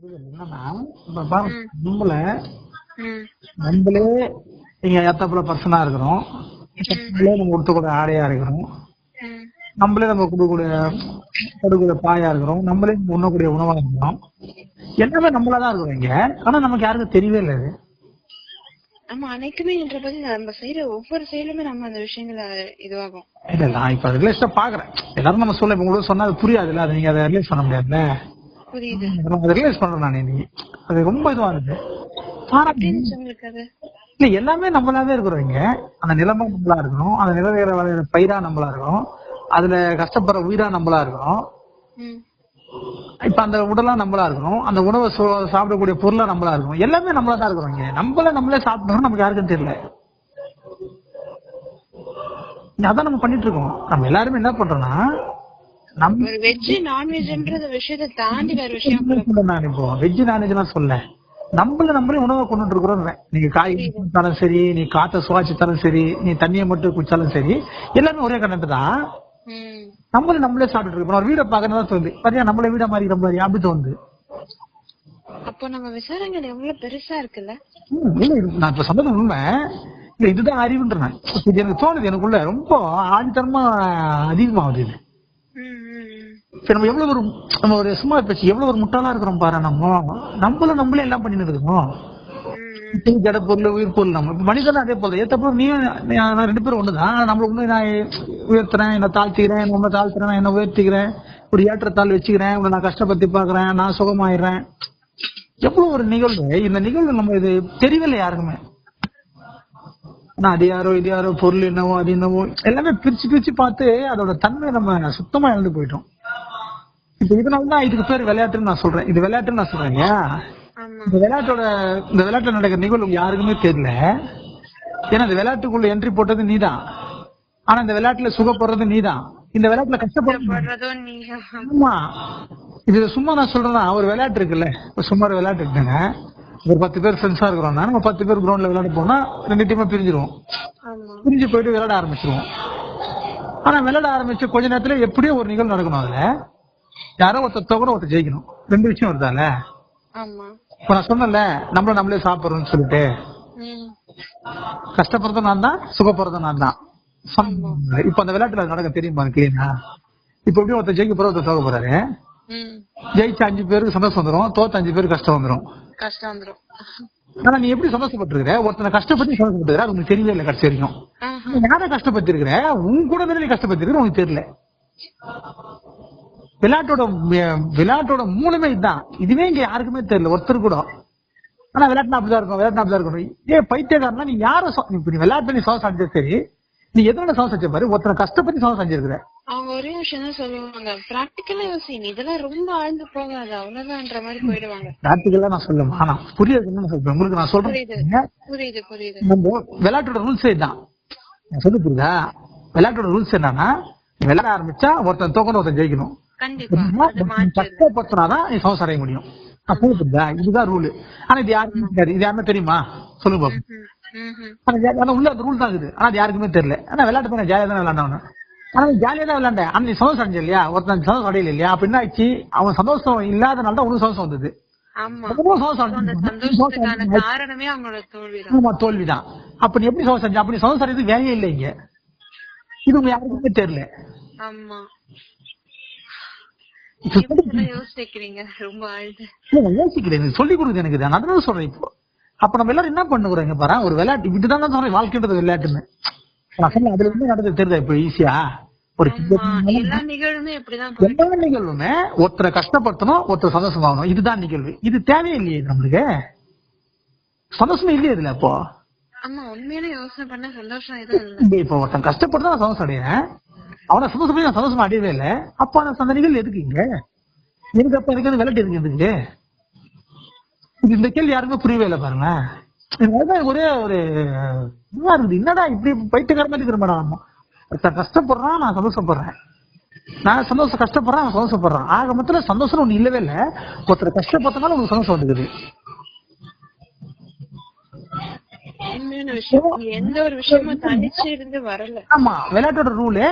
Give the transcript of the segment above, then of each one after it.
என்னன்னா நம்மள நம்மளே இங்க ஏத்தாப்புல பர்சனா இருக்கிறோம் நம்மளே நம்ம உடுத்தக்கூடிய ஆடையா இருக்கிறோம் நம்மளே நம்ம கொடுக்கக்கூடிய கொடுக்கக்கூடிய பாயா இருக்கிறோம் நம்மளே உண்ணக்கூடிய உணவா இருக்கிறோம் எல்லாமே நம்மளாதான் இருக்கிறோம் இங்க ஆனா நமக்கு யாருக்கும் தெரியவே இல்லை ஆமா அனைக்குமே என்ற பத்தி நம்ம செய்யற ஒவ்வொரு செயலுமே நம்ம அந்த விஷயங்கள இதுவாகும் இல்ல நான் இப்ப ரிலேஷா பாக்குறேன் எல்லாரும் நம்ம சொல்ல இப்ப உங்களுக்கு சொன்னா அது புரியாதுல்ல அதை நீங்க அதை ரிலேஸ் பண்ண முடியாதுல்ல புரியுது. அதை ரிலேஸ் பண்றேன் நான் இன்னைக்கு. அது ரொம்ப இதுவா அது? இல்ல எல்லாமே நம்மளாவே இருக்கிறோம் இங்க. அந்த நிலமா நம்மளா இருக்கணும். அந்த நிலவேற விளையிற பயிரா நம்மளா இருக்கணும். அதுல கஷ்டப்படுற உயிரா நம்மளா இருக்கணும். இப்ப அந்த உடலா நம்மளா இருக்கணும். அந்த உணவை சாப்பிடக்கூடிய பொருளா நம்மளா இருக்கணும். எல்லாமே நம்மளா தான் இருக்கிறோம் இங்க. நம்மள நம்மளே சாப்பிடணும் நமக்கு யாருக்கும் தெரியல. அதான் நம்ம பண்ணிட்டு இருக்கோம். நம்ம எல்லாருமே என்ன பண்றோம்னா நம்ம வெஜ் நான்வெஜ்ன்றது விஷயத்தை தாண்டி வேற விஷயம் நான் இப்போ வெஜ் நான்வெஜ் எல்லாம் சொல்ல நம்மள நம்மளே உணவை கொண்டுட்டு இருக்கிறோம் நீங்க காய் குடிச்சாலும் சரி நீ காத்த சுவாசித்தாலும் சரி நீ தண்ணியை மட்டும் குடிச்சாலும் சரி எல்லாமே ஒரே கண்டென்ட் தான் நம்மளே நம்மளே சாப்பிட்டு இருக்கோம். ஒரு வீடை தோணுது. பாத்தியா நம்மளே வீடை மாதிரி மாதிரி அப்படி தோணுது. அப்போ நம்ம விசாரங்கள் எவ்வளவு பெருசா இருக்குல்ல? நான் இப்ப சொன்னது உண்மை. இல்ல இதுதான் அறிவுன்றேன். இது எனக்கு தோணுது எனக்குள்ள ரொம்ப ஆழ்த்தனமா அதிகமாகுது இது. இப்ப நம்ம எவ்வளவு ஒரு நம்ம ஒரு சும்மா பேச்சு எவ்வளவு ஒரு முட்டாளா இருக்கிறோம் பாரு நம்ம. நம்மள நம்மளே எல்லாம் பண்ணிட்டு இருக்கோம்? ஜட பொருள் உயிர் பொருள் நம்ம. இப்ப மனிதனும் அதே போல. ஏத்தப்போ நீ நான் ரெண்டு பேரும் ஒண்ணுதான். ஆனா நம்மள ஒண்ணு நான் உயர்த்துறேன் என்ன தாழ்த்திக்கிறேன் என்ன உன்னை தாழ்த்துறேன் நான் என்ன உயர்த்திக்கிறேன் ஒரு ஏற்றத்தாள் வச்சுக்கிறேன் உன்னை நான் கஷ்டப்பட்டு பாக்குறேன் நான் சுகமாயிடுறேன். எவ்வளவு ஒரு நிகழ்வு. இந்த நிகழ்வு நம்ம இது தெரியவில்லை யாருக்குமே. ஆனா அது யாரோ இது யாரோ பொருள் என்னவோ அது என்னவோ எல்லாமே பிரிச்சு பிரிச்சு பார்த்து அதோட தன்மையை நம்ம சுத்தமா இழந்து போயிட்டோம். இதனாலதான் இதுக்கு பேர் விளையாட்டுன்னு நான் சொல்றேன். இது விளையாட்டுன்னு நான் சொல்றேன் இல்லையா? இந்த விளையாட்டோட இந்த விளையாட்டுல நடக்கிற நிகழ்வு யாருக்குமே தெரியல. ஏன்னா இந்த விளையாட்டுக்குள்ள என்ட்ரி போட்டது நீதான். ஆனா இந்த விளையாட்டுல சுகப்படுறது நீதான். இந்த விளையாட்டுல கஷ்டப்படுறது ஆமா. இது சும்மா நான் சொல்றேன்னா ஒரு விளையாட்டு இருக்குல்ல? ஒரு சும்மா ஒரு விளையாட்டு இருக்குங்க. ஒரு பத்து பேர் ஃப்ரெண்ட்ஸா இருக்கிறோம்னா நம்ம பத்து பேர் கிரவுண்ட்ல விளையாட போனா ரெண்டு டீமா பிரிஞ்சிருவோம். பிரிஞ்சு போயிட்டு விளையாட ஆரம்பிச்சிருவோம். ஆனா விளையாட ஆரம்பிச்ச கொஞ்ச நேரத்துல எப்படியோ ஒரு நிகழ்வு நடக்கணும் அதுல. யாரோ ஒருத்தர் தோக்கணும் ஒருத்தர் ஜெயிக்கணும். ரெண்டு விஷயம் வருதால? இப்ப நான் சொன்னேன்ல நம்மள நம்மளே சாப்பிடுறோம்னு சொல்லிட்டு. கஷ்டப்படுறதும் நான் தான் சுகப்படுறதும் நான் தான். இப்ப அந்த விளையாட்டுல நடக்க தெரியுமா கிளீனா இப்ப எப்படியும் ஒருத்தர் ஜெயிக்க போற ஒருத்தர் தோக்க போறாரு. ஜெயிச்ச அஞ்சு பேருக்கு சந்தோஷம் வந்துரும் தோத்த அஞ்சு பேருக்கு கஷ்டம் வந்துரும். கஷ்டம் வந்துரும். ஆனா நீ எப்படி சந்தோஷப்பட்டிருக்கிற? ஒருத்தனை கஷ்டப்பட்டு சந்தோஷப்பட்டுக்கிற அது உனக்கு தெரியவே இல்லை கடைசி வரைக்கும். யாரை கஷ்டப்பட்டிருக்கிற? உன் கூட இருந்து நீ கஷ்டப்பட்டிருக்கிற உனக்கு தெரியல. விளையாட்டோட விளையாட்டோட மூலமே இதுதான் இதுவே இங்க யாருக்குமே தெரியல. ஒருத்தர் கூட. ஆனா விளையாட்டுனா அப்படிதான் இருக்கும். விளையாட்டுனா அப்படிதான் இருக்கும். ஏ பைத்தியக்காரனா? நீ யார இப்ப நீ விளையாட்டு நீ சோகம் செஞ்சா சரி. நீ எதனால சோகம் செஞ்ச பாரு. ஒருத்தனை கஷ்டப்பட்டு சோகம் செஞ்சிருக்கிற. அவங்க ஒரே விஷயம் தான் சொல்லுவாங்க. பிராக்டிக்கலா யோசி நீ இதெல்லாம் ரொம்ப ஆழ்ந்து போகாது. அவ்வளவுதான்ற மாதிரி போயிடுவாங்க. பிராக்டிக்கலா நான் சொல்லுவேன். ஆனா புரியாதுன்னு நான் சொல்றேன். உங்களுக்கு நான் சொல்றேன். புரியுது. புரியுது நம்ம விளையாட்டோட ரூல்ஸ் நான் சொல்லி புரியுதா? விளையாட்டோட ரூல்ஸ் என்னன்னா விளையாட ஆரம்பிச்சா ஒருத்தன் தோக்கணும் ஒருத்தன் ஜெயிக்கணும். நீ சவசம் அடைய முடியும். அப்போ இதுதான் ரூல் ஆனா இது யாருக்குமே தெரியாது. இது யாருமே தெரியுமா? சொல்லுங்க ஆனா உள்ள அந்த ரூல் தான் இருக்குது. ஆனா அது யாருக்குமே தெரியல. ஆனா விளையாட்டு தானே ஜாலியா தானே விளையாண்டவன ஆனா ஜாலியா தான் விளையாண்ட. ஆனா நீ சந்தோஷம் அடைஞ்ச இல்லையா? ஒருத்தன் சந்தோஷம் அடையல இல்லையா? அப்ப என்ன ஆச்சு அவன் சந்தோஷம் இல்லாதனால தான் உனக்கு சந்தோஷம் வந்தது. தோல்விதான். அப்ப நீ எப்படி சந்தோஷம் செஞ்ச அப்ப நீ சந்தோஷம் வேலையே இல்லை இங்க இது உங்க யாருக்குமே தெரியல ஆமா இப்ப இப்படிலாம் யோசிக்கிறீங்க ரொம்ப ஆழ்ந்து இல்ல, நான் யோசிக்கிறேன் எனக்கு சொல்லிக் கொடுக்குது எனக்கு. நான் அதனால சொல்றேன் இப்போ. அப்ப நம்ம எல்லாரும் என்ன பண்ணுறோங்க பாரு? ஒரு விளையாட்டு. இதுதான் சொல்றேன். வாழ்க்கைன்றது விளையாட்டுன்னு. சொன்னேன் அதுல இருந்து நடந்தது தெரியுதா? இப்போ ஈஸியா ஒரு எல்லா நிகழ்வுமே ஒருத்தரை கஷ்டப்படுத்தணும் ஒருத்தர் சந்தோஷமாகணும் இதுதான் நிகழ்வு. இது தேவையில்லையே நம்மளுக்கு. சந்தோஷமே இல்லையே இதுல அப்போ? சந்தோஷம் இப்போ ஒருத்தன் கஷ்டப்பட்டு தான் நான் சந்தோஷம் அடையறேன். அவனை சந்தோஷப்படி நான் சந்தோஷமா அடையவே இல்லை. அப்ப அந்த அந்த நிகழ்வு எதுக்கு இங்க? எனக்கு அப்ப எனக்கு விளையாட்டு எதுக்கு எதுக்கு இது இந்த கேள்வி யாருக்குமே புரியவே இல்லை பாருங்க எனக்கு அதுதான் ஒரே ஒரு இதுவா இருக்குது. என்னடா இப்படி பைத்தியக்காரமா இருக்கிற மேடம் ஒருத்தன் கஷ்டப்படுறான் நான் சந்தோஷப்படுறேன். நான் சந்தோஷம் கஷ்டப்படுறேன் அவன் சந்தோஷப்படுறான். ஆக மொத்தத்துல சந்தோஷம் ஒண்ணு இல்லவே இல்லை. ஒருத்தர் கஷ்டப்பட்டனால உங்களுக்கு சந்தோஷம் வந்துக்குது. எந்த ஒரு விஷயமும் தனிச்சு இருந்து வரல. ஆமா விளையாட்டோட ரூலு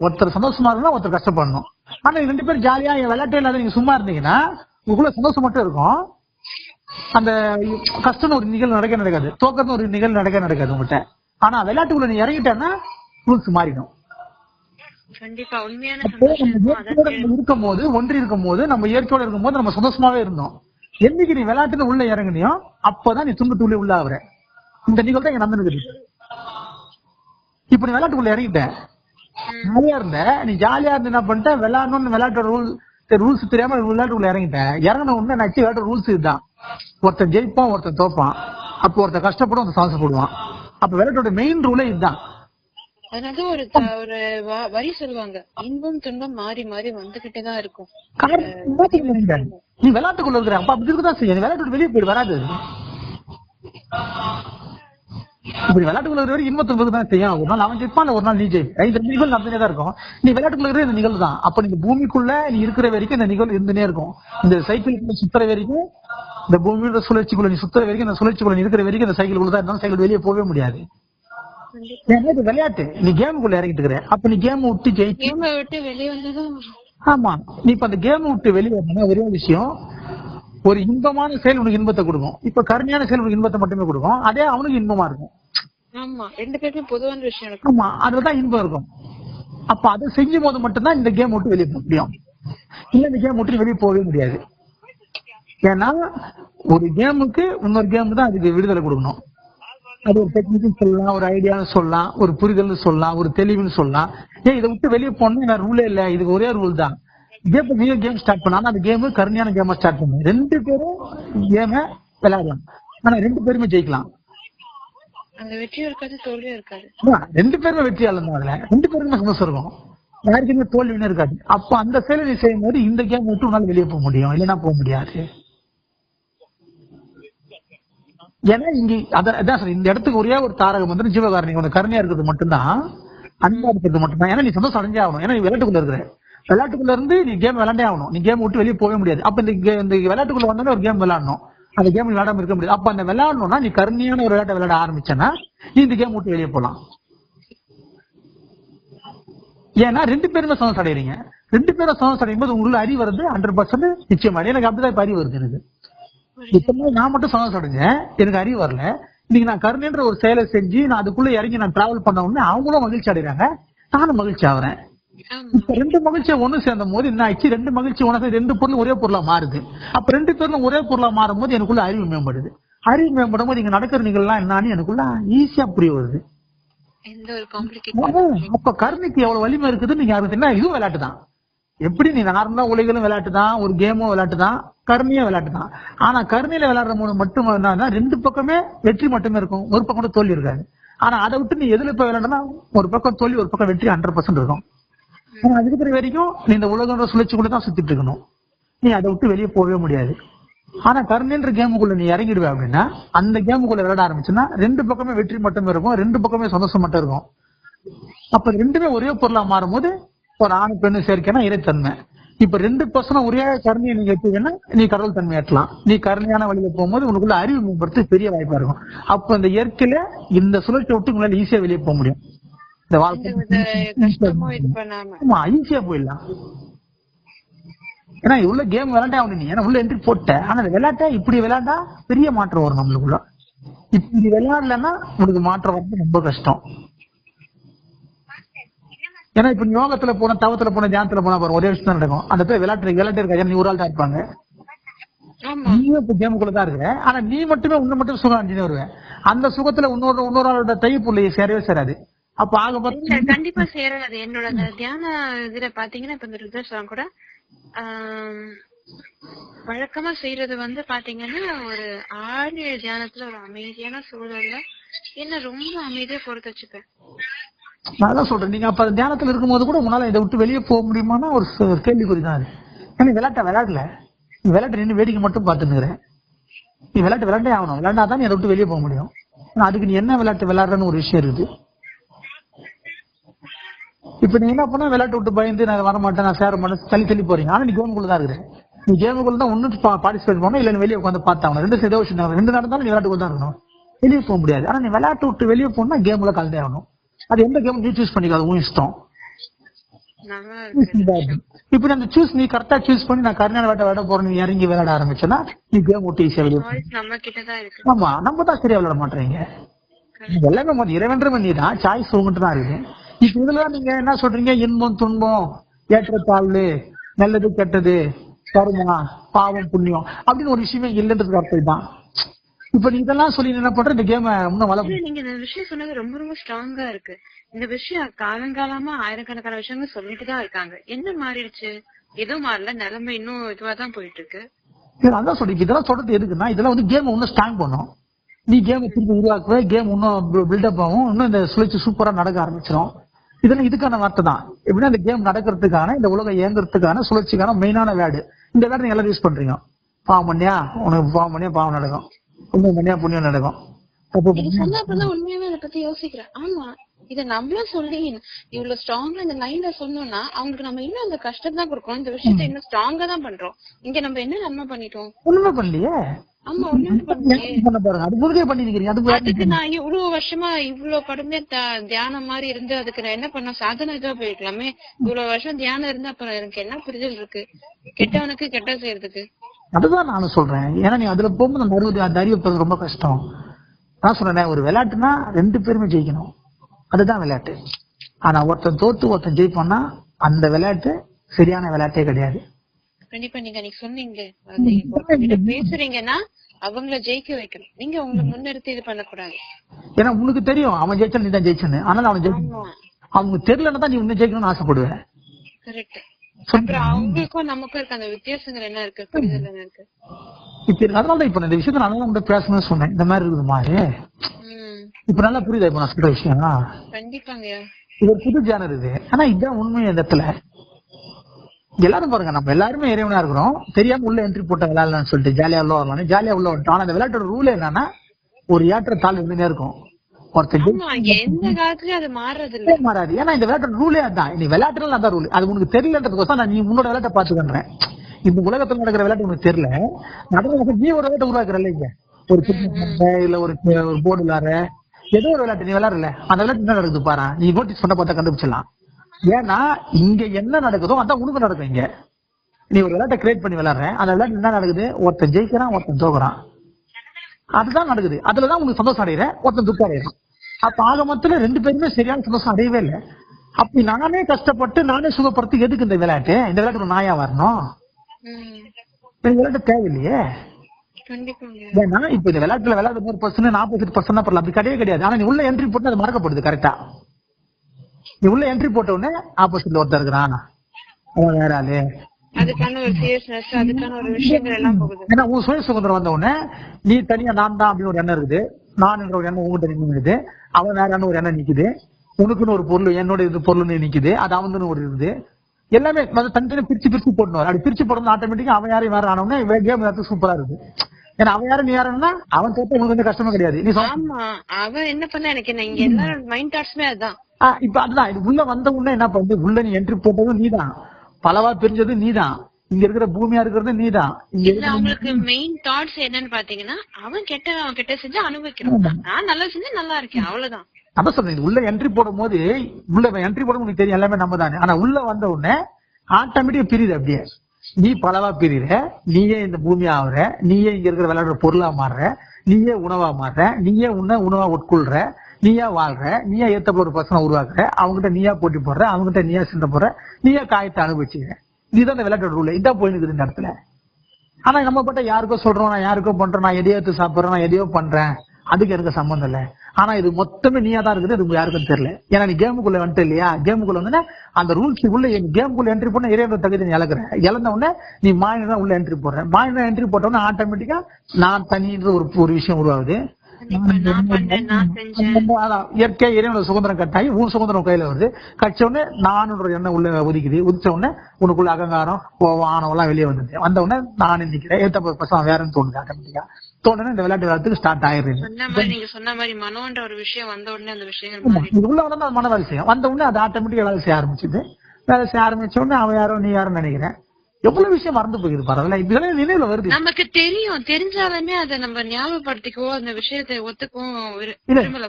ஒருத்தர் சந்தோஷமா இருந்தா ஒருத்தர் கஷ்டப்படணும். ஆனா நீங்க ரெண்டு பேரும் ஜாலியா விளையாட்டே இல்லாத நீங்க சும்மா இருந்தீங்கன்னா உங்களுக்குள்ள சந்தோஷம் மட்டும் இருக்கும். அந்த கஷ்டம்னு ஒரு நிகழ்வு நடக்க நடக்காது. தோக்கம்னு ஒரு நிகழ்வு நடக்க நடக்காது உங்ககிட்ட ஆனா விளையாட்டுக்குள்ள நீ இறங்கிட்டேன்னா ரூல்ஸ் மாறிடும். இருக்கும். போது ஒன்றி இருக்கும். போது நம்ம இயற்கையோட இருக்கும் போது நம்ம சந்தோஷமாவே இருந்தோம். என்னைக்கு நீ விளையாட்டுல உள்ள இறங்குனியோ அப்பதான் நீ துன்பத்துள்ளே உள்ள ஆகுற இந்த நிகழ்வு தான் இங்க நடந்துருக்குது இப்ப நீ விளையாட்டுக்குள்ள இறங்கிட்ட. ஜாலியா இருந்த. நீ ஜாலியா இருந்து என்ன பண்ணிட்ட? விளையாடணும்னு விளையாட்டோட ரூல் ரூல்ஸ் தெரியாம விளையாட்டுக்குள்ள இறங்கிட்ட. இறங்கின உடனே நச்சு விளையாட்டு ரூல்ஸ் இதுதான். ஒருத்தன் ஜெயிப்பான் ஒருத்தன் தோப்பான். அப்போ ஒருத்தன் கஷ்டப்படும் ஒருத்தன் சந்தோஷப்படுவான் அப்ப விளையாட்டோட மெயின் ரூலே இதுதான். அதனால ஒரு ஒரு வரி சொல்லுவாங்க. இன்பம் துன்பம் மாறி மாறி வந்துகிட்டே தான் இருக்கும். நீ விளையாட்டுக்குள்ள இருக்கிற அப்ப அப்படி இருக்குதான் செய்யும் விளையாட்டு வெளியே போயிடு வராது. இப்படி விளையாட்டுக்குள்ள இருக்கிற வரைக்கும் இன்பத்து துன்பத்துக்கு தான் செய்யும் ஒரு நாள் அவன் ஜெயிப்பான் ஒரு நாள் நீ ஜெயி இந்த நிகழ்வு நடந்துனே தான் இருக்கும். நீ விளையாட்டுக்குள்ள இந்த நிகழ்வு தான். அப்ப நீங்க பூமிக்குள்ள நீ இருக்கிற வரைக்கும் இந்த நிகழ்வு இருந்துனே இருக்கும். இந்த சைக்கிளுக்குள்ள சுத்துற வரைக்கும் இந்த பூமியோட சுழற்சிக்குள்ள நீ சுத்துற வரைக்கும் இந்த சுழற்சிக்குள்ள நீ இருக்கிற வரைக்கும் இந்த சைக்கிளுக்குள்ள தான் இருந்தாலும் சைக்கிள் வெளியே போகவே முடியாது. விளையாட்டு. நீ கேமுக்குள்ள இறங்கிட்டு இருக்கிற. அப்ப நீ கேம் விட்டு ஜெயிச்சு ஆமா. நீ இப்ப அந்த கேம் விட்டு வெளியே வரணும்னா ஒரே விஷயம் ஒரு இன்பமான செயல் உனக்கு இன்பத்தை கொடுக்கும். இப்ப கருமையான செயல் உனக்கு இன்பத்தை மட்டுமே கொடுக்கும். அதே அவனுக்கு இன்பமா இருக்கும். ஆமா ரெண்டு பேருமே பொதுவான விஷயம் இருக்கும் ஆமா அதுலதான் இன்பம் இருக்கும். அப்ப அதை செஞ்சும் போது மட்டும்தான் இந்த கேம் விட்டு வெளியே போக முடியும். இல்ல இந்த கேம் விட்டு வெளியே போகவே முடியாது. ஏன்னா ஒரு கேமுக்கு இன்னொரு கேமுக்கு தான் அதுக்கு விடுதலை கொடுக்கணும். அது ஒரு டெக்னிக்கல் சொல்லலாம் ஒரு ஐடியான்னு சொல்லலாம் ஒரு புரிதல்னு சொல்லலாம் ஒரு தெளிவுன்னு சொல்லலாம். ஏன் இதை விட்டு வெளியே நான் ரூலே இல்ல. இதுக்கு ஒரே ரூல் தான். கேம் நீங்க கேம் ஸ்டார்ட் பண்ணா. அந்த கேம் கருமையான கேமா ஸ்டார்ட் பண்ணு. ரெண்டு பேரும் கேம விளையாடலாம். ஆனா ரெண்டு பேருமே ஜெயிக்கலாம். அந்த வெற்றியும் இருக்காது தோல்வியும் இருக்காது. ஆமா, ரெண்டு பேருமே வெற்றியாளர் தான் அதுல ரெண்டு பேருமே சந்தோஷம் இருக்கும். யாருக்குமே தோல்வின்னு இருக்காது. அப்ப அந்த செயலை நீ செய்யும் போது இந்த கேம் விட்டு உன்னால வெளியே போக முடியும். இல்லைன்னா போக முடியாது. ஏன்னா இங்க அதான் அதான் சார் இந்த இடத்துக்கு ஒரே ஒரு தாரகம் வந்து ஜீவகாரணி உனக்கு கருணையா இருக்கிறது மட்டும்தான் அன்பா இருக்கிறது மட்டும்தான். ஏன்னா நீ சந்தோஷம் அடைஞ்சே ஆகணும். ஏன்னா நீ விளையாட்டுக்குள்ள இருக்கிற. விளையாட்டுக்குள்ள இருந்து நீ கேம் விளையாண்டே ஆகணும். நீ கேம் விட்டு வெளியே போகவே முடியாது. அப்ப இந்த இந்த விளையாட்டுக்குள்ள வந்தாலும் ஒரு கேம் விளையாடணும். அந்த கேம் விளையாடாம இருக்க முடியாது. அப்ப அந்த விளையாடணும்னா நீ கருணையான ஒரு விளையாட்டை விளையாட ஆரம்பிச்சேன்னா நீ இந்த கேம் விட்டு வெளியே போலாம் ஏன்னா ரெண்டு பேருமே சந்தோஷம் அடைகிறீங்க ரெண்டு பேரும் சந்தோஷம் அடையும் போது உங்களுக்கு அறிவு வருது ஹண்ட்ரட் பர்சன்ட் நிச்சயமா. எனக்கு அப்படிதான் இப்ப அறிவு வருது எனக்கு. இப்ப நான் மட்டும் சந்தோஷம் அடைஞ்சேன் எனக்கு அறிவு வரல. இன்னைக்கு நான் கருணைன்ற ஒரு செயலை செஞ்சு நான் அதுக்குள்ள இறங்கி நான் டிராவல் பண்ண உடனே அவங்களும் மகிழ்ச்சி அடைறாங்க. நானும் மகிழ்ச்சி ஆகுறேன். ரெண்டு மகிழ்ச்சியை ஒண்ணு சேர்ந்த போது என்ன ஆச்சு ரெண்டு மகிழ்ச்சி உனக்கு ரெண்டு பொருள் ஒரே பொருளா மாறுது. அப்ப ரெண்டு பேரும் ஒரே பொருளா மாறும் போது எனக்குள்ள அறிவு மேம்படுது. அறிவு மேம்படும் போது இங்க நடக்கிற நிகழ்லாம் என்னன்னு எனக்குள்ள ஈஸியா புரிய வருது. அப்ப கருணைக்கு எவ்வளவு வலிமை இருக்குதுன்னு நீங்க யாருக்கு தெரியுமா? இதுவும் விளையாட்டு தான் எப்படி நீ நார்மலா உலகிலும் விளையாட்டு தான் ஒரு கேமும் விளையாட்டு தான் கருணையும் விளையாட்டு தான் ஆனா கருணையில விளையாடுற மூணு மட்டும் என்னன்னா ரெண்டு பக்கமே வெற்றி மட்டுமே இருக்கும். ஒரு பக்கம் தோல்வி இருக்காது. ஆனா அதை விட்டு நீ எதுல போய் விளையாடுனா ஒரு பக்கம் தோல்வி ஒரு பக்கம் வெற்றி ஹண்ட்ரட் பர்சன்ட் இருக்கும். ஆனா அதுக்கு பிறகு வரைக்கும் நீ இந்த உலகன்ற சுழற்சிக்குள்ள தான் சுத்திட்டு இருக்கணும். நீ அதை விட்டு வெளியே போகவே முடியாது. ஆனா கருணைன்ற கேமுக்குள்ள நீ இறங்கிடுவே அப்படின்னா அந்த கேமுக்குள்ள விளையாட ஆரம்பிச்சுன்னா ரெண்டு பக்கமே வெற்றி மட்டுமே இருக்கும் ரெண்டு பக்கமே சந்தோஷம் மட்டும் இருக்கும். அப்ப ரெண்டுமே ஒரே பொருளா மாறும்போது ஒரு ஆணு பெண்ணு சேர்க்கைனா இறைத்தன்மை. இப்ப ரெண்டு பர்சனும் ஒரே கருணையை நீங்க எடுத்தீங்கன்னா நீ கடவுள் தன்மை ஏற்றலாம். நீ கருணையான வழியில போகும்போது உனக்குள்ள அறிவு மேம்படுத்த பெரிய வாய்ப்பா இருக்கும். அப்ப இந்த இயற்கையில இந்த சுழற்சியை விட்டு உங்களால ஈஸியா வெளியே போக முடியும். இந்த வாழ்க்கை ஆமா ஈஸியா போயிடலாம் ஏன்னா உள்ள கேம் விளையாண்டே நீ. ஏன்னா உள்ள என்ட்ரி போட்ட. ஆனா விளையாட்டா? இப்படி விளையாண்டா? பெரிய மாற்றம் வரும் நம்மளுக்குள்ள. இப்படி விளையாடலன்னா உனக்கு மாற்றம் வந்து ரொம்ப கஷ்டம். ஏன்னா இப்ப யோகத்துல போன தவத்துல போன தியானத்துல போனா பாரு ஒரே விஷயம் தான் நடக்கும். அந்த பேர் விளையாட்டு விளையாட்டு இருக்காது நீ ஒரு ஆள் தான் இருப்பாங்க. நீயும் இப்ப கேமுக்குள்ள தான் இருக்கிற ஆனா நீ மட்டுமே உன்னை மட்டும் சுகம் அடைஞ்சு வருவேன் அந்த சுகத்துல இன்னொரு இன்னொரு ஆளோட தைப்புள்ள சேரவே சேராது. அப்ப ஆக கண்டிப்பா சேராது. என்னோட தியான இதுல பாத்தீங்கன்னா இப்ப இந்த ருத்ரஸ்வரம் கூட வழக்கமா செய்யறது வந்து பாத்தீங்கன்னா ஒரு ஆழ்நிலை தியானத்துல ஒரு அமைதியான சூழல்ல என்ன ரொம்ப அமைதியா பொறுத்து வச்சுப்பேன். நான் தான் சொல்றேன். நீங்க அப்ப தியானத்துல இருக்கும்போது கூட உங்களால இதை விட்டு வெளியே போக முடியுமான்னா ஒரு கேள்விக்குறி தான் அது. ஏன்னா விளையாட்ட விளையாடல. விளையாட்டு நின்று வேடிக்கை மட்டும் பார்த்துன்னுக்குறேன் நீ விளையாட்டு விளையாண்டே ஆகணும். விளையாண்டா நீ அதை விட்டு வெளியே போக முடியும். அதுக்கு நீ என்ன விளையாட்டு விளையாடுறன்னு ஒரு விஷயம் இருக்குது. இப்ப நீ என்ன பண்ண? விளையாட்டு விட்டு பயந்து நான் வர மாட்டேன் நான் சேர மாட்டேன் தள்ளி தள்ளி போறீங்க ஆனா நீ கேமுக்குள்ள தான் இருக்கிற நீ கேமுக்குள்ள தான் ஒண்ணு பார்ட்டிசிபேட் பண்ணணும் இல்ல வெளியே உட்காந்து பார்த்தாங்க ரெண்டு ஏதோ விஷயம். ரெண்டு நடந்தாலும் நீ விளையாட்டுக்குள்ள தான் இருக்கணும். வெளியே போக முடியாது. ஆனா நீ விளையாட்டு விட்டு வெளியே போனா கேமுல கலந்தே ஆகணும். அது எந்த கேம் நீ சூஸ் பண்ணிக்காது உன் இஷ்டம். நல்லா இருக்கு இந்த விஷயம். இப்ப அந்த சூஸ் நீ கரெக்டா சூஸ் பண்ணி நான் கருணாட வேட்ட விளையாட போறேன் நீ இறங்கி விளையாட ஆரம்பிச்சனா நீ கேம் விட்டு ஈஸியா வெளியே ஆமா நம்ம தான் சரியா விளையாட மாட்டீங்க எல்லாமே இறைவன்ற நீ தான் சாய்ஸ் உங்ககிட்ட தான் இருக்கு. இப்ப இதுல நீங்க என்ன சொல்றீங்க? இன்பம் துன்பம் ஏற்றத்தாழ்வு நல்லது கெட்டது கருமா பாவம் புண்ணியம் அப்படின்னு ஒரு விஷயமே இல்லைன்றதுக்கு அர்த்தம் தான் இப்ப நீ இதெல்லாம் சொல்லி என்ன பண்ற? இந்த கேம இன்னும் வள இல்ல, நீங்க இந்த விஷயம் சொன்னது ரொம்ப ரொம்ப ஸ்ட்ராங்கா இருக்கு. இந்த விஷயம் காலங்காலமா ஆயிரக்கணக்கான விஷயங்கள் சொல்லிட்டு தான் இருக்காங்க. என்ன மாறிடுச்சு? எதுவும் மாறல. நிலைமை இன்னும் இதுவா தான் போயிட்டு இருக்கு அதான் சொல்லி இதெல்லாம் சொல்றது எதுக்குன்னா இதெல்லாம் வந்து கேம் இன்னும் ஸ்ட்ராங் பண்ணும். நீ கேம் திருப்பி உருவாக்குவ கேம் இன்னும் பில்டப் ஆகும். இன்னும் இந்த சுழற்சி சூப்பரா நடக்க ஆரம்பிச்சிடும் இதெல்லாம் இதுக்கான வார்த்தை தான். எப்படின்னா இந்த கேம் நடக்கிறதுக்கான இந்த உலகம் இயங்குறதுக்கான சுழற்சிக்கான மெயினான வேர்டு. இந்த வேர்டு நீங்க எல்லாரும் யூஸ் பண்றீங்க. பாவம் பண்ணியா? உனக்கு பாவம் பண்ணியா? பாவம் நடக்கும். புண்ணியம் பண்ணியா? புண்ணியம் நடக்கும். உண்மையாவே அதை பத்தி யோசிக்கிறேன். ஆமா. இத நம்மளும் சொல்லி இவ்வளவு ஸ்ட்ராங்கா இந்த லைன்ல சொன்னோம்னா அவங்களுக்கு நம்ம இன்னும் அந்த கஷ்டம் தான் கொடுக்கணும். இந்த விஷயத்த இன்னும் ஸ்ட்ராங்கா தான் பண்றோம். இங்க நம்ம என்ன நன்மை பண்ணிட்டோம்? ஒண்ணுமே பண்ணலையே. ஆமா பண்ண. பாருங்க. அது முழுக்கே பண்ணி நிக்கிறீங்க அதுக்கு அதுக்கு நான் இவ்வளவு வருஷமா இவ்வளவு கடுமையா தியானம் மாதிரி இருந்து அதுக்கு நான் என்ன பண்ண சாதனை தான் போயிருக்கலாமே. இவ்வளவு வருஷம் தியானம் இருந்து அப்புறம் எனக்கு என்ன புரிதல் இருக்கு? கெட்டவனுக்கு கெட்ட செய்யறதுக்கு. அதுதான் நானும் சொல்றேன். ஏன்னா நீ அதுல போகும்போது அந்த அறிவு அந்த அறிவு ரொம்ப கஷ்டம். நான் சொல்றேன் ஒரு விளையாட்டுனா ரெண்டு பேருமே ஜெயிக்கணும். அதுதான் விளையாட்டு. ஆனா ஒருத்தன் தோத்து ஒருத்தன் ஜெயிப்பான்னா அந்த விளையாட்டு சரியான விளையாட்டே கிடையாது. கண்டிப்பா நீங்க அன்னைக்கு சொன்னீங்களே அது பேசுறீங்கன்னா அவங்கள ஜெயிக்க வைக்கணும். நீங்க உங்களை முன்னிறுத்தி இது பண்ணக்கூடாது. ஏன்னா உனக்கு தெரியும். அவன் ஜெயிச்சா நீ தான் ஜெயிச்சனு அதனால அவன் ஜெயிக்கணும். அவங்க தெரியலன்னா தான் நீ இன்னும் ஜெயிக்கணும்னு ஆசைப்படுவேன். கரெக்ட். அப்புறம் அவங்களுக்கும் நமக்கும் இருக்க அந்த வித்தியாசங்கள் என்ன இருக்கு? புரிதல் என்ன இருக்கு? இப்ப. அதனால தான் இப்ப நான் இந்த விஷயத்த நல்லா உங்கள்கிட்ட பேசணும்னு சொன்னேன். இந்த மாதிரி இருக்குது மாதிரி இப்ப நல்லா புரியுதா இப்ப நான் சொல்ற விஷயம் கண்டிப்பாங்கய்யா இது ஒரு புது ஜானர் இது. ஆனா இதுதான் உண்மை இந்த இடத்துல. எல்லாரும் பாருங்க நம்ம எல்லாருமே இறைவனா இருக்கிறோம். தெரியாம உள்ள என்ட்ரி போட்ட விளையாடலாம்னு சொல்லிட்டு ஜாலியா உள்ள வரலாம் ஜாலியா உள்ள வந்துட்டோம் ஆனா அந்த விளையாட்டோட ரூல் என்னன்னா ஒரு ஏற்ற தாள் இருந்துட்டே இருக்கும். மாறாது. ஏன்னா இந்த விளையாட்டோட ரூலே அதான். நீ விளையாட்டுல அதான் ரூல் அது உனக்கு தெரியலன்றதுக்கோசம் நான் நீ உன்னோட விளையாட்டை பாத்துக்கன்றேன் இந்த உலகத்துல நடக்கிற விளையாட்டு உனக்கு தெரியல. நடக்கிற நீ ஒரு விளையாட்டு உருவாக்குறல்ல இங்க. ஒரு இல்ல ஒரு போர்டு விளையாடுற ஏதோ ஒரு விளையாட்டு நீ விளையாடுறல அந்த விளையாட்டு என்ன நடக்குது பாரு நீ நோட்டீஸ் பண்ண பார்த்தா கண்டுபிடிச்சிடலாம். ஏன்னா இங்க என்ன நடக்குதோ அதான் உனக்கு நடக்கும் இங்க. நீ ஒரு விளையாட்டை கிரியேட் பண்ணி விளையாடுற அந்த விளையாட்டு என்ன நடக்குது? ஒருத்தன் ஜெயிக்கிறான் ஒருத்தன் தோக்குறான். அதுதான் நடக்குது. அதுலதான் உனக்கு சந்தோஷம் அடையிற ஒருத்தன் துக்கம் அடையிறான் அப்ப ஆக மொத்தத்துல ரெண்டு பேருமே சரியான சந்தோஷம் அடையவே இல்லை. அப்படி நானே கஷ்டப்பட்டு நானே சுகப்படுத்தி எதுக்கு இந்த விளையாட்டு? இந்த விளையாட்டு நாயா வரணும்? இந்த விளையாட்டு தேவையில்லையே. ஏன்னா இப்ப இந்த விளையாட்டுல விளையாட நூறு பர்சன்ட் நாற்பது பர்சன்ட் தான் அப்படி கிடையவே கிடையாது. ஆனா நீ உள்ள என்ட்ரி போட்டு அது மறக்கப்படுது கரெக்டா நீ உள்ள என்ட்ரி போட்ட உடனே ஆப்போசிட்ல ஒருத்தர் இருக்கிறான். அவன் வேற ஆளு. அதுக்கான ஒரு சீரியஸ்னஸ் அதுக்கான ஒரு விஷயங்கள் எல்லாம் போகுது. ஏன்னா உன் சுய சுதந்திரம் வந்த உடனே நீ தனியா நான் தான் அப்படின்னு ஒரு எண்ணம் இருக்குது. நான் என்ற ஒரு எண்ணம் உங்ககிட்ட நின்னுது அவன் வேற ஒரு எண்ணம் நிக்குது. உனக்குன்னு ஒரு பொருள் என்னோட இது பொருள் நிக்குது. அது அவனுன்னு ஒரு இருக்குது எல்லாமே தனித்தனி பிரிச்சு பிரிச்சு போடணும். அப்படி பிரிச்சு போடணும் ஆட்டோமேட்டிக்கா அவன் யாரையும் வேற ஆனவனே கேம் சூப்பரா இருக்கு ஏன்னா அவன் யாரும் நீ யாருன்னா அவன் தோத்த உனக்கு வந்து கஷ்டமே கிடையாது. நீ ஆமா அவன் என்ன பண்ண எனக்கு என்ன இங்க எல்லாரும் மைண்ட் தாட்ஸ்மே அதுதான். இப்ப அதுதான். இது உள்ள வந்த உடனே என்ன பண்ணுது உள்ள நீ என்ட்ரி போட்டதும் நீதான். பலவா பிரிஞ்சதும் நீதான். இங்க இருக்கிற பூமியா இருக்கிறது நீதான். இங்க இல்ல அவங்களுக்கு மெயின் தாட்ஸ் என்னன்னு பாத்தீங்கன்னா அவன் கெட்ட அவன் கெட்ட செஞ்சு அனுபவிக்கிறான். நான் நல்லா செஞ்சு நல்லா இருக்கேன் அவ்வளவுதான். அதான் சொல்றேன் உள்ள என்ட்ரி போடும் போது உள்ள என்ட்ரி போடும் உனக்கு தெரியும் எல்லாமே நம்ம தானே. ஆனா உள்ள வந்த உடனே ஆட்டோமேட்டிக்கா பிரியுது அப்படியே. நீ பலவா பிரிகிற நீயே இந்த பூமி ஆகுற நீயே இங்க இருக்கிற விளையாடுற பொருளா மாறுற நீயே உணவா மாறுற நீயே உன்ன உணவா உட்கொள்ற நீயா வாழ்ற நீயா ஏத்தப்ப ஒரு பசனை உருவாக்குற அவங்ககிட்ட நீயா போட்டி போடுற அவங்ககிட்ட நீயா சிந்த போடுற நீயா காயத்தை அனுபவிச்சுக்கிற. இதுதான் இந்த விளையாட்டு ரூல். இதான் போயினுக்குது இந்த இடத்துல. ஆனா நம்ம பட்ட யாருக்கோ சொல்றோம் நான் யாருக்கோ பண்றேன் நான் எதையோ எடுத்து சாப்பிடுறேன் நான் எதையோ பண்றேன். அதுக்கு எனக்கு சம்மந்தம் இல்ல. ஆனா இது மொத்தமே நீயா தான் இருக்குது இது யாருக்கும் தெரியல. ஏன்னா நீ கேமுக்குள்ள வந்துட்ட இல்லையா? கேமுக்குள்ள வந்து அந்த ரூல்ஸ் உள்ள கேமுக்குள்ள என்ட்ரி பண்ண இறைவன் தகுதி நீ இழக்கிற. இழந்த உடனே நீ மாநிலம் உள்ள என்ட்ரி போடுற. மாநிலம் என்ட்ரி போட்ட உடனே ஆட்டோமேட்டிக்கா நான் தனின்ற ஒரு ஒரு விஷயம் உருவாகுது. இயற்கை இறைவனோட சுதந்திரம் கட்டாயி உன் சுதந்திரம் கையில வருது. கட்ச உடனே நானுன்ற எண்ணம் உள்ள ஒதுக்குது. உதிச்ச உடனே உனக்குள்ள அகங்காரம் கோவம் எல்லாம் வெளியே வந்தது வந்த உடனே நான் நிக்கிறேன் ஏத்த பசங்க வேறன்னு தோணுது ஆட்டோமேட்டிக்கா. தோணுனே இந்த விளையாட்டு விளையாட்டுக்கு ஸ்டார்ட் மாதிரி நீங்க சொன்ன மாதிரி மனோன்ற ஒரு விஷயம் வந்த உடனே அந்த இது உள்ள அது மன வேலை செய்யும். வந்த உடனே அது ஆட்டோமேட்டிக்கா வேலை செய்ய ஆரம்பிச்சுது. வேலை செய்ய ஆரம்பிச்ச உடனே அவன் யாரோ நீ யாரும் நினைக்கிறேன். எவ்வளவு விஷயம் மறந்து போயிருக்கு பாருங்களேன் இதெல்லாம் நினைவுல வருது. நமக்கு தெரியும். தெரிஞ்சாலுமே அதை நம்ம ஞாபகப்படுத்திக்கோ அந்த விஷயத்தை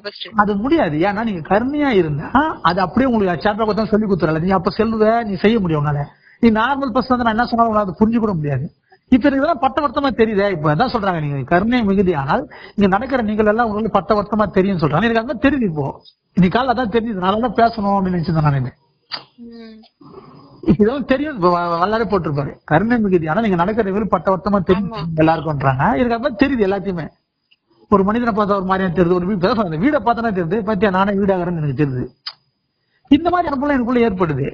ஃபர்ஸ்ட் அது முடியாது. ஏன்னா நீங்க கருணையா இருந்தா அது அப்படியே உங்களுக்கு சாப்டர் கொடுத்தா சொல்லி கொடுத்துறல நீ அப்ப செல்லுவ நீ செய்ய முடியும் உன்னால. நீ நார்மல் பர்சன் வந்து நான் என்ன சொன்னாலும் அதை புரிஞ்சு கூட முடியாது. இப்ப இதெல்லாம் பட்ட வருத்தமா தெரியுதே. இப்ப அதான் சொல்றாங்க நீங்க கருணை மிகுதி. ஆனால் இங்க நடக்கிற நீங்கள் எல்லாம் உங்களுக்கு பட்ட வருத்தமா தெரியும் சொல்றாங்க. எனக்கு அதான் தெரியுது இப்போ. இன்னைக்கு காலைல அதான் நல்லா தான் பேசணும் அப்படின்னு நினைச்சிருந்தேன் நான். இதெல்லாம் தெரியும். வல்லாரே போட்டிருப்பாரு. கருணை மிகுதி. ஆனா நீங்க நடக்கிற நிகழ்வு பட்ட வருத்தமா தெரியும் எல்லாருக்கும்ன்றாங்க அதான் தெரியுது எல்லாத்தையுமே. ஒரு மனிதனை பார்த்தா ஒரு மாதிரியா தெரியுது. ஒரு வீடு வீடை பார்த்தா தெரியுது. பாத்தியா நானே வீடாகிறேன்னு எனக்கு தெரியுது. இந்த மாதிரி அனுபவம் எனக்குள்ள ஏற்படுது.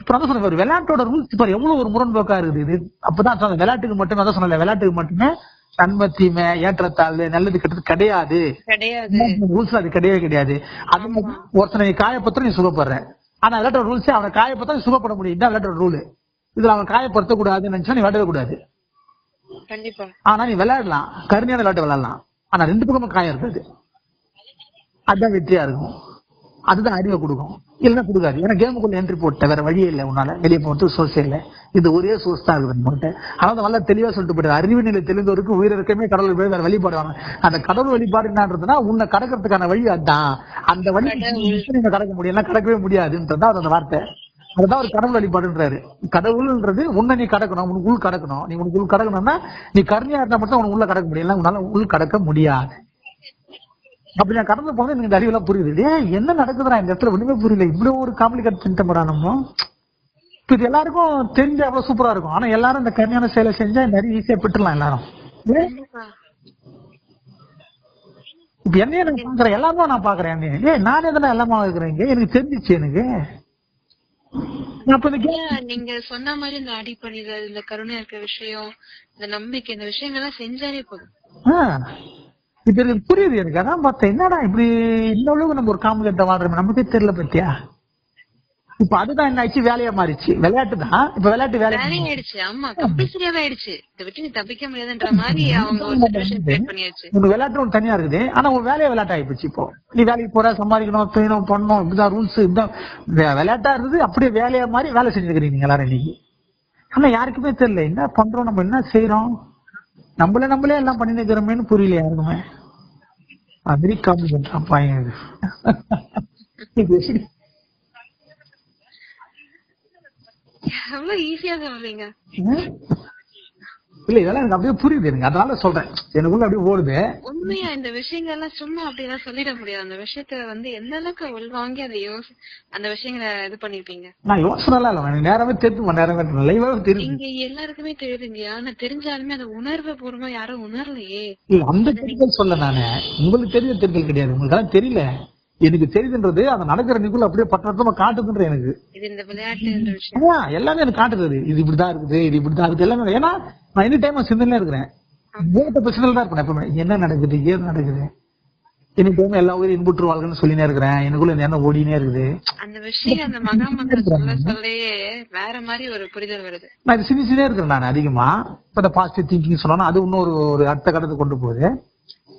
இப்ப நான் சொன்ன விளையாட்டோட ரூல்ஸ் பாரு எவ்வளவு ஒரு முரண்போக்கா இருக்குது. இது அப்பதான் சொன்னேன் விளையாட்டுக்கு மட்டுமே அதான் சொன்னேன் விளையாட்டுக்கு மட்டுமே நன்மை தீமை ஏற்றத்தாழ்வு நல்லது கெட்டது கிடையாது. கிடையாது. ரூல்ஸ் அது கிடையவே கிடையாது. அது ஒருத்தனை நீ காயப்படுத்த நீ சுகப்படுற ஆனா விளையாட்டோட ரூல்ஸே அவனை காயப்படுத்த சுகப்பட முடியும். இதான் விளையாட்டோட ரூல் இதுல அவன் காயப்படுத்த கூடாதுன்னு நினைச்சா நீ விளையாடவே கூடாது. ஆனா நீ விளையாடலாம். கருணையான விளையாட்டு விளையாடலாம். ஆனா ரெண்டு பக்கமும் காயம் இருக்காது. அதுதான் வெற்றியா இருக்கும். அதுதான் அறிவை கொடுக்கும். இல்லைன்னா கொடுக்காது. ஏன்னா கேமுக்குள்ள என்ட்ரி போட்ட வேற வழியே இல்லை உன்னால. வெளியே போகிறது சோர்ஸே இல்லை. இது ஒரே சோர்ஸ் தான் இருக்குது நம்மகிட்ட அதாவது நல்லா தெளிவா சொல்லிட்டு போயிட்டு அறிவு நிலை தெளிந்தவருக்கு உயிரிழக்கமே கடவுள் போய் வேற வழிபாடு வேணும் அந்த கடவுள் வழிபாடு என்னன்றதுன்னா உன்னை கடக்கிறதுக்கான வழி அதுதான் அந்த வழி நீங்க கடக்க முடியும்? கடக்கவே முடியாதுன்றதா அது அந்த வார்த்தை. அதுதான் ஒரு கடவுள் வழிபாடுன்றாரு. கடவுள்ன்றது உன்னை நீ கடக்கணும் உனக்கு உள் கடக்கணும். நீ உனக்கு உள் கடக்கணும்னா நீ கருணையா இருந்தா மட்டும் உனக்கு உள்ள கடக்க முடியல உன்னால உள் கடக்க முடியாது. அப்படி நான் கடந்து போனது எனக்கு இந்த அறிவெல்லாம் புரியுது. என்ன நடக்குதுடா? இந்த இடத்துல ஒண்ணுமே புரியல. இப்படி ஒரு காம்ப்ளிகேட் திட்டப்படா நம்ம. இப்ப இது எல்லாருக்கும் தெரிஞ்ச அவ்வளவு சூப்பரா இருக்கும். ஆனா எல்லாரும் இந்த கருணையான செயலை செஞ்சா இந்த அறிவு ஈஸியா பெற்றுலாம் எல்லாரும். இப்ப என்னைய நான் பாக்குறேன் எல்லாமே நான் பாக்குறேன். ஏய் நானே தானே எல்லாமே இருக்கிறேன் இங்க? எனக்கு தெரிஞ்சிச்சு எனக்கு. நீங்க சொன்ன மாதிரி இந்த அடிப்பணிதல் இந்த கருணை இருக்க விஷயம் இந்த நம்பிக்கை இந்த விஷயங்கள்லாம் செஞ்சாலே போதும். எனக்கு புரியுது எனக்கு. அதான் பார்த்தேன். என்னடா இப்படி இந்த அளவுக்கு நம்ம ஒரு காம்புகட்ட வாழ்றோம் நமக்கே தெரியல பத்தியா? இப்ப அதுதான் என்ன ஆச்சு வேலையா மாறிச்சு விளையாட்டு தான். இப்ப விளையாட்டு வேலை வேலையாயிடுச்சு ஆமா. கம்பல்சரியாவே ஆயிடுச்சு. இதை விட்டு நீ தப்பிக்க முடியாதுன்ற மாதிரி அவங்க ஒரு சுச்சுவேஷன் கிரியேட் பண்ணியாச்சு. உனக்கு விளையாட்டு ஒன்று தனியா இருக்குது. ஆனா உன் வேலையை விளையாட்டு ஆயிப்போச்சு இப்போ. நீ வேலைக்கு போற சம்பாதிக்கணும் செய்யணும் பண்ணணும் இப்படிதான் ரூல்ஸ் இதுதான் வே- விளையாட்டா இருந்தது அப்படியே வேலையா மாதிரி வேலை செஞ்சுக்கிறீங்க நீங்க எல்லாரும் இன்னைக்கு. ஆனா யாருக்குமே தெரியல. என்ன பண்றோம்? நம்ம என்ன செய்யறோம் நம்மளே நம்மளே எல்லாம் பண்ணி நிக்கிறோமேன்னு புரியல யாருக்குமே அது காமி பண்றான் பையன் இது. ஈஸியா சொல்றீங்க? இல்ல இதெல்லாம் எனக்கு அப்படியே புரியுது. எனக்கு அதனால சொல்றேன். எனக்குள்ள அப்படியே ஓடுது. உண்மையா இந்த விஷயங்கள்லாம் சும்மா அப்படிலாம் சொல்லிட முடியாது. அந்த விஷயத்த வந்து எந்த அளவுக்கு உள்வாங்கி அதை யோசி அந்த விஷயங்களை இது பண்ணிருப்பீங்க? நான் யோசனை எல்லாம் இல்லை எனக்கு நேரமே தெரிஞ்சு நேரமே லைவாவே தெரியுது இங்க எல்லாருக்குமே தெரியுதுங்க. ஆனா தெரிஞ்சாலுமே அந்த உணர்வு பூர்வமா யாரும் உணரலையே. இல்ல அந்த தெரிதல் சொல்ல நானு. உங்களுக்கு தெரிய தெரிதல் கிடையாது. உங்களுக்கு அதான் தெரியல. எனக்கு தெரியுதுன்றது அந்த நடக்கிற நிகழ்வு அப்படியே பட்டமா காட்டுதுன்ற எனக்கு. இது இந்த ஆனா, எல்லாமே எனக்கு காட்டுது. இது இப்படிதான் இருக்குது இது இப்படிதான் இருக்குது. எல்லாமே ஏன்னா நான் எனி டைம் சிந்தனையில இருக்கிறேன். மூத்த பிரச்சனையில தான் இருப்பேன் எப்பவுமே. என்ன நடக்குது ஏது நடக்குது? எனி டைம் எல்லா உயிரும் இன்புற்று வாழ்கன்னு சொல்லினே இருக்கிறேன். எனக்குள்ள எண்ணம் ஓடினே இருக்குது. அந்த விஷயம் அந்த சொல்லையே வேற மாதிரி ஒரு புரிதல் வருது. நான் இது சிந்திச்சுனே இருக்கிறேன் நான் அதிகமா. இப்ப இந்த பாசிட்டிவ் திங்கிங் சொன்னா அது இன்னொரு ஒரு அடுத்த கட்டத்தை கொண்டு போகுது.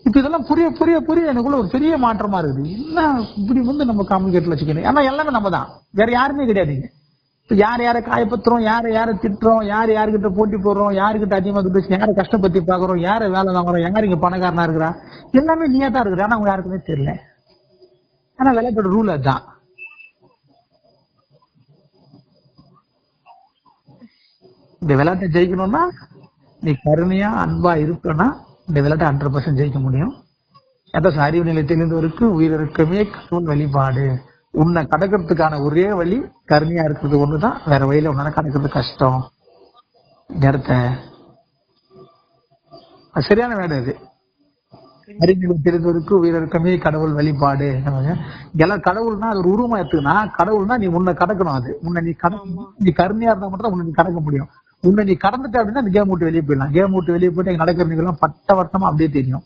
இப்ப இதெல்லாம் புரிய புரிய புரிய எனக்குள்ள ஒரு பெரிய மாற்றமா இருக்குது. என்ன இப்படி வந்து நம்ம காம்யூனிகேட்ல வச்சுக்கணும்? ஆனா எல்லாமே நம்ம தான் வேற யாருமே கிடையாதுங்க யார் யாரை காயப்படுத்துறோம் யாரை யாரை திட்டுறோம் யார் யாருக்கிட்ட போட்டி போடுறோம் யாருக்கிட்ட அதிகமா துட்டு யாரை கஷ்டப்பத்தி பாக்குறோம் யாரை வேலை வாங்குறோம் யார் இங்க பணக்காரனா இருக்கிறா எல்லாமே நீயா தான் இருக்கிற. ஆனா அவங்க யாருக்குமே தெரியல. ஆனா விளையாட்டோட ரூல் அதுதான். இந்த விளையாட்டை ஜெயிக்கணும்னா நீ கருணையா அன்பா இருக்கனா இந்த விளையாட்டை ஹண்ட்ரட் பர்சன்ட் ஜெயிக்க முடியும். அதான் அறிவு நிலை தெரிந்தவருக்கு உயிரிழக்கமே கடவுள் வழிபாடு. உன்னை கடக்கிறதுக்கான ஒரே வழி கருணையா இருக்கிறது ஒண்ணுதான். வேற வழியில உன்னால கடக்கிறது கஷ்டம். நேரத்தை அது சரியான வேலை அது. அறிஞர்கள் தெரிந்தவருக்கு உயிரிழக்கமே கடவுள் வழிபாடு. எல்லாம் கடவுள்னா அது ஒரு உருவமா எடுத்துக்கினா கடவுள்னா நீ உன்னை கடக்கணும் அது. உன்னை நீ கட நீ கருணையா இருந்தா மட்டும் தான் உன்னை நீ கடக்க முடியும். உன்னை நீ கடந்துட்ட அப்படின்னா அந்த கேம் விட்டு வெளியே போயிடலாம். கேம் விட்டு வெளியே போயிட்டு அங்க நடக்கிற நிகழ்லாம் பட்ட வருத்தமா அப்படியே தெரியும்.